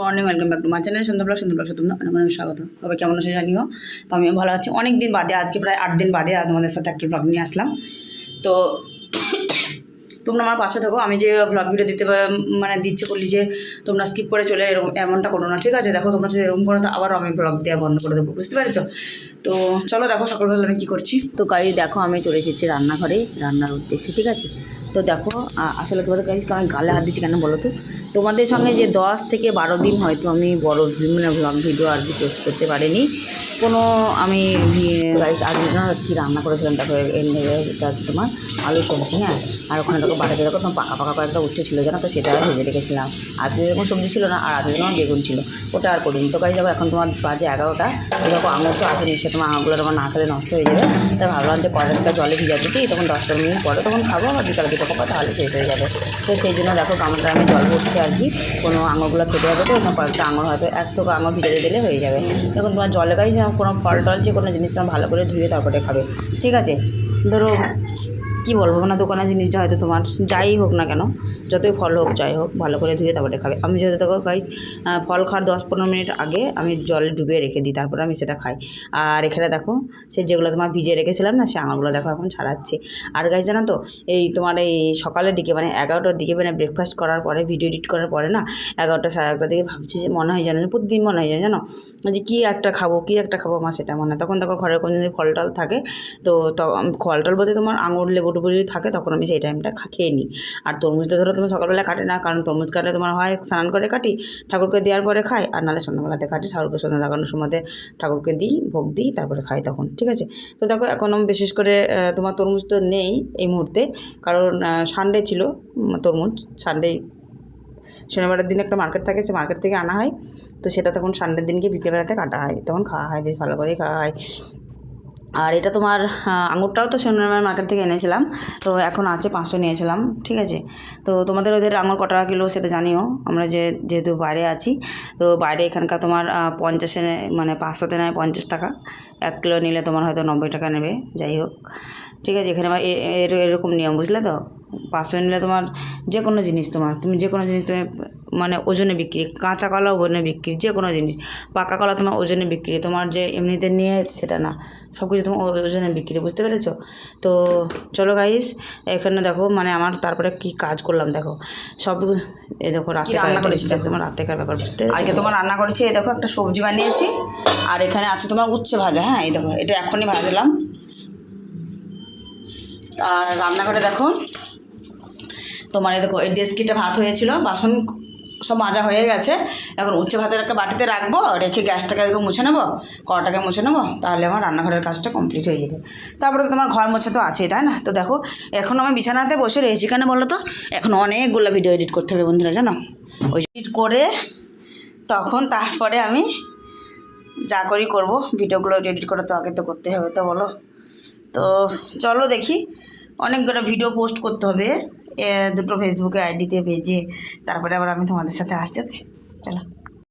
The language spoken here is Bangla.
Morning welcome back to my channel সুন্দর ব্লগ সুন্দর ব্লগ তোমরা অনেক অনেক স্বাগত। সবাই কেমন আছে জানিও? তো আমিও ভালো আছি। অনেক দিন বাদে, আজকে প্রায় আট দিন বাদে তোমাদের সাথে একটা ব্লগ নিয়ে আসলাম। তো তোমরা আমার পাশে থাকো। আমি যে ব্লগ ভিডিও দিতে মানে দিচ্ছে বললি যে, তোমরা স্কিপ করে চলে এরকম এমনটা করো না। ঠিক আছে, দেখো তোমরা যদি এরকম করো, তো আবার আমি ব্লগ দেওয়া বন্ধ করে দেবো। বুঝতে পেরেছ? তো চলো দেখো সকালবেলা আমি কী করছি। তো গাড়ি দেখো আমি চলে এসেছি রান্নাঘরে, রান্নার উদ্দেশ্যে, ঠিক আছে? তো দেখো আসলে তোমাদের কাছে আমি গালে হাত দিচ্ছি কেন বলো তো? তোমাদের সঙ্গে যে দশ থেকে বারো দিন হয়তো আমি বড় মানে ভিডিও আর কি পোস্ট করতে পারিনি। কোনো আমি গাইস আজকে না, কী রান্না করেছিলাম এর এটা আছে তোমার আলু সবজি হ্যাঁ? আর ওখানে দেখো বাটাতে দেখো তোমার পাকা পাকা কয়েকটা উঠতে ছিল, জানো তো? সেটা ভেজে রেখেছিলাম। আজকে যেরকম সবজি ছিল না, আর আজকে যেমন বেগুন ছিল, ওটা আর করিনি। তো গাড়ি দেখো, এখন তোমার বাজে এগারোটা। দেখো আঙুর তো আসেনি সে তোমার আঙুরগুলো তোমার না খেলে নষ্ট হয়ে যাবে। তাই ভাবলাম যে কয়েকটা জলে ভিজা দিতে, তখন দশটা মিনিট পরে তখন খাব আর বিকালে দুটো খাব, তাহলে শেষ হয়ে যাবে। তো সেই জন্য দেখো, গামলাটা আমি জল ভরছি আর কি। কোনো আঙুরগুলো খেতে হবে তো কয়েকটা আঙুর হয়তো, এক থেকে আঙুর ভিজে দিলে হয়ে যাবে। দেখুন তোমার জলে গাড়ি কোনো ফল টল যে কোনো জিনিস তোমার ভালো করে ধুয়ে তারপরে খাবে। ঠিক আছে? ধরো কী বলব? না দোকানের জিনিসটা হয়তো তোমার যাই হোক না কেন, যতই ফল হোক, যাই হোক, ভালো করে ধুয়ে তারপরে খাবে। আমি যদি দেখো গাইস ফল খাওয়ার দশ পনেরো মিনিট আগে আমি জলে ডুবিয়ে রেখে দিই, তারপরে আমি সেটা খাই। আর এখানে দেখো, সে যেগুলো তোমার ভিজিয়ে রেখেছিলাম না, সে আঙাগুলো দেখো এখন ছাড়াচ্ছে। আর গাইস জানো তো, এই তোমার এই সকালের দিকে মানে এগারোটার দিকে মানে ব্রেকফাস্ট করার পরে ভিডিও এডিট করার পরে না, এগারোটা সাড়ে এগারোটার দিকে ভাবছি যে মনে হয় জানো প্রতিদিন মনে হয় জানো? যে কী একটা খাব, কী একটা খাব, আমার সেটা মনে হয় তখন দেখো ঘরের কোনো যদি ফল টল থাকে, তো তো ফল টল বলতে তোমার আঙুর লেবু টেবু যদি থাকে, তখন আমি সেই টাইমটা খেয়ে নিই। আর তরমুজটা ধরো তুমি সকালবেলা কাটে না, কারণ তরমুজ কাটলে তোমার হয় স্নান করে কাটি, ঠাকুরকে দেওয়ার পরে খাই, আর নাহলে সন্ধ্যাবেলাতে কাটি, ঠাকুরকে সন্ধ্যা লাগানোর সময় ঠাকুরকে দিই, ভোগ দিই, তারপরে খাই তখন, ঠিক আছে? তো দেখো এখন আমি বিশেষ করে তোমার তরমুজ তো নেই এই মুহূর্তে, কারণ সানডে ছিল তরমুজ সানডে শনিবারের দিন একটা মার্কেট থাকে, সে মার্কেট থেকে আনা হয়। তো সেটা তখন সানডের দিনকে বিকেলবেলাতে কাটা হয়, তখন খাওয়া হয়, বেশ ভালো করেই খাওয়া হয়। আর এটা তোমার আঙুরটাও তো শনিবার মার্কেট থেকে এনেছিলাম। তো এখন আছে, পাঁচশো নিয়েছিলাম, ঠিক আছে? তো তোমাদের ওদের আঙুর কত টাকা কিলো সেটা জানিও, আমরা যে, যেহেতু বাইরে আছি। তো বাইরে এখানকার তোমার পঞ্চাশে মানে পাঁচশোতে নেয় পঞ্চাশ টাকা। এক কিলো নিলে তোমার হয়তো নব্বই টাকা নেবে, যাই হোক। ঠিক আছে, এখানে এরকম নিয়ম, বুঝলে তো? পাঁচশো নিলে তোমার যে কোনো জিনিস তোমার, তুমি যে কোনো জিনিস তুমি মানে ওজনে বিক্রি কাঁচা কলা ওজনে বিক্রি যে কোনো জিনিস। পাকা কলা তোমার ওজনে বিক্রি তোমার যে এমনিতে নিয়ে সেটা না সব কিছু তোমার ওজনে বিক্রি বুঝতে পেরেছ? তো চলো গাইস এখানে দেখো মানে আমার তারপরে কি কাজ করলাম দেখো। সব এ দেখো রাতে রান্না করেছি দেখো তোমার রাতেকার ব্যাপার বুঝতে আজকে তোমার রান্না করেছি এই দেখো একটা সবজি বানিয়েছি আর এখানে আছে তোমার উচ্ছে ভাজা হ্যাঁ এই দেখো এটা এখনই ভাজলাম। আর রান্নাঘরে দেখো তোমার এই দেখো এই ডেস্কিটা ভাত হয়েছিল বাসন সব মাজা হয়ে গেছে। এখন উচ্ছে ভাজার একটা বাটিতে রাখব, রেখে গ্যাসটাকে দেখো মুছে নেব, কড়াটাকে মুছে নেব, তাহলে আমার রান্নাঘরের কাজটা কমপ্লিট হয়ে যাবে। তারপরে তো তোমার ঘর মোছা তো আছেই, তাই না? তো দেখো, এখন আমি বিছানাতে বসে রয়েছি কেন বলো তো? এখন অনেকগুলো ভিডিও এডিট করতে হবে বন্ধুরা, জানো? ওই এডিট করে তখন তারপরে আমি যা করি করব, ভিডিওগুলো এডিট করে তো আগে তো করতে হবে, তো বলো। তো চলো দেখি, অনেকগুলো ভিডিও পোস্ট করতে হবে। দুটো ফেসবুকে আইডিতে ভেজে তারপরে আবার আমি তোমাদের সাথে আসছি ওকে চলো।